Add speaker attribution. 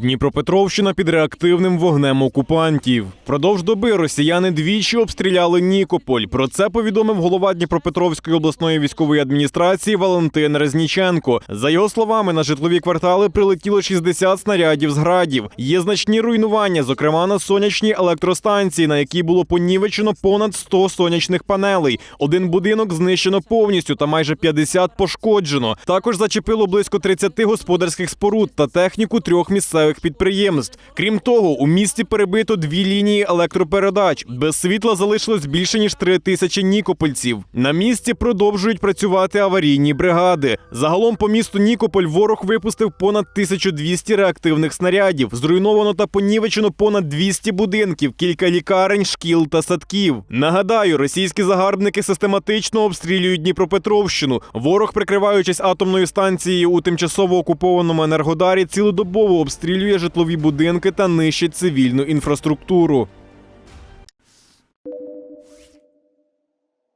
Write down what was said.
Speaker 1: Дніпропетровщина під реактивним вогнем окупантів. Продовж доби росіяни двічі обстріляли Нікополь. Про це повідомив голова Дніпропетровської обласної військової адміністрації Валентин Резніченко. За його словами, на житлові квартали прилетіло 60 снарядів з градів. Є значні руйнування, зокрема на сонячній електростанції, на якій було понівечено понад 100 сонячних панелей. Один будинок знищено повністю та майже 50 пошкоджено. Також зачепило близько 30 господарських споруд та техніку трьох місцевих підприємств. Крім того, у місті перебито дві лінії електропередач. Без світла залишилось більше ніж три тисячі нікопольців. На місці продовжують працювати аварійні бригади. Загалом по місту Нікополь ворог випустив понад 1200 реактивних снарядів. Зруйновано та понівечено понад 200 будинків, кілька лікарень, шкіл та садків. Нагадаю, російські загарбники систематично обстрілюють Дніпропетровщину. Ворог, прикриваючись атомною станцією у тимчасово окупованому енергодарі, цілодобово обстрілює житлові будинки та нищить цивільну інфраструктуру.